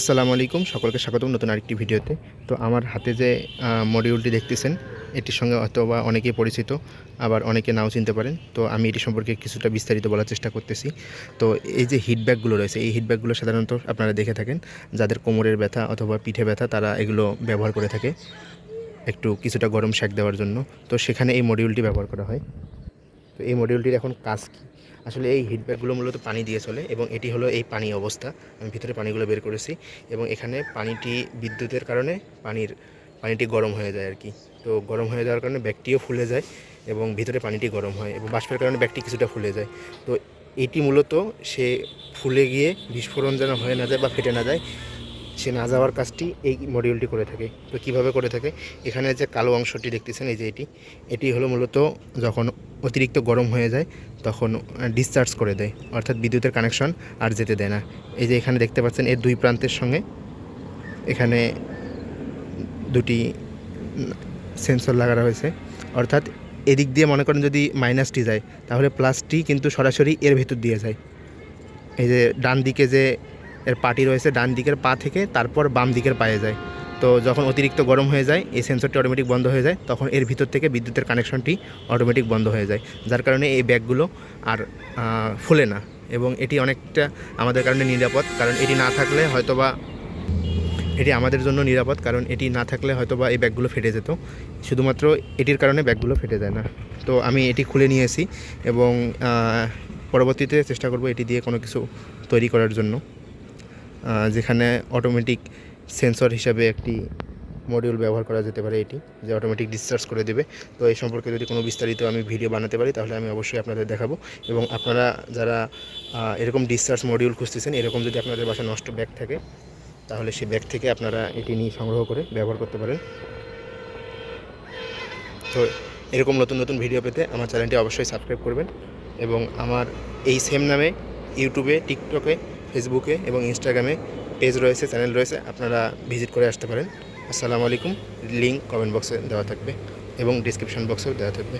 আসসালামু আলাইকুম, সকলকে স্বাগতম নতুন আরেকটি ভিডিওতে। তো আমার হাতে যে মডিউলটি দেখতেছেন, এটির সঙ্গে হয়তো বা অনেকেই পরিচিত, আবার অনেকে নাও চিনতে পারেন। তো আমি এটি সম্পর্কে কিছুটা বিস্তারিত বলার চেষ্টা করতেছি। তো এই যে হিটব্যাকগুলো রয়েছে, এই হিটব্যাকগুলো সাধারণত আপনারা দেখে থাকেন, যাদের কোমরের ব্যথা অথবা পিঠে ব্যথা, তারা এগুলো ব্যবহার করে থাকে একটু কিছুটা গরম শেক দেওয়ার জন্য। তো সেখানে এই মডিউলটি ব্যবহার করা হয়। তো এই মডিউলটির এখন কাজ কী? আসলে এই হিটব্যাগগুলো মূলত পানি দিয়ে চলে এবং এটি হলো এই পানি অবস্থা। আমি ভিতরে পানিগুলো বের করেছি এবং এখানে পানিটি বিদ্যুতের কারণে পানির, পানিটি গরম হয়ে যায় আর কি তো গরম হয়ে যাওয়ার কারণে ব্যাগটিও ফুলে যায় এবং ভিতরে পানিটি গরম হয় এবং বাষ্পের কারণে ব্যাগটি কিছুটা ফুলে যায়। তো এটি মূলত সে ফুলে গিয়ে বিস্ফোরণ যেন হয়ে না যায় বা ফেটে না যায় সে না যাওয়ার কাজটি এই মডিউলটি করে থাকে। তো কীভাবে করে থাকে? এখানে যে কালো অংশটি দেখতেছেন, এই যে এটি এটি হলো মূলত যখন অতিরিক্ত গরম হয়ে যায়, তখন ডিসচার্জ করে দেয়, অর্থাৎ বিদ্যুতের কানেকশন আর যেতে দেয় না। এই যে এখানে দেখতে পাচ্ছেন, এর দুই প্রান্তের সঙ্গে এখানে দুটি সেন্সর লাগানো হয়েছে। অর্থাৎ এদিক দিয়ে মনে করেন যদি মাইনাসটি যায়, তাহলে প্লাসটি কিন্তু সরাসরি এর ভেতর দিয়ে যায়। এই যে ডান দিকে যে এর পাটি রয়েছে ডান দিকের পা থেকে, তারপর বাম দিকের পায়ে যায়। তো যখন অতিরিক্ত গরম হয়ে যায়, এই সেন্সরটি অটোমেটিক বন্ধ হয়ে যায়, তখন এর ভিতর থেকে বিদ্যুতের কানেকশনটি অটোমেটিক বন্ধ হয়ে যায়। যার কারণে এই ব্যাগগুলো আর ফুলে না এবং এটি অনেকটা আমাদের কারণে নিরাপদ, কারণ এটি না থাকলে হয়তোবা এটি আমাদের জন্য নিরাপদ, কারণ এটি না থাকলে হয়তোবা এই ব্যাগগুলো ফেটে যেত। শুধুমাত্র এটির কারণে ব্যাগগুলো ফেটে যায় না। তো আমি এটি খুলে নিয়েছি এবং পরবর্তীতে চেষ্টা করব এটি দিয়ে কোনো কিছু তৈরি করার জন্য। যেখানে অটোমেটিক সেন্সর হিসাবে একটি মডিউল ব্যবহার করা যেতে পারে এটি, যে অটোমেটিক ডিসচার্জ করে দেবে। তো এই সম্পর্কে যদি কোনো বিস্তারিত আমি ভিডিও বানাতে পারি, তাহলে আমি অবশ্যই আপনাদের দেখাবো। এবং আপনারা যারা এরকম ডিসচার্জ মডিউল খুঁজতেছেন, এরকম যদি আপনাদের বাসায় নষ্ট ব্যাগ থাকে, তাহলে সেই ব্যাগ থেকে আপনারা এটি নিয়ে সংগ্রহ করে ব্যবহার করতে পারেন। তো এরকম নতুন নতুন ভিডিও পেতে আমার চ্যানেলটি অবশ্যই সাবস্ক্রাইব করবেন। এবং আমার এই সেম নামে, ইউটিউবে টিকটকে ফেসবুকে এবং ইনস্টাগ্রামে পেজ রয়েছে চ্যানেল রয়েছে, আপনারা ভিজিট করে আসতে পারেন। আসসালামু আলাইকুম লিঙ্ক কমেন্ট বক্সে দেওয়া থাকবে এবং ডিসক্রিপশন বক্সেও দেওয়া থাকবে।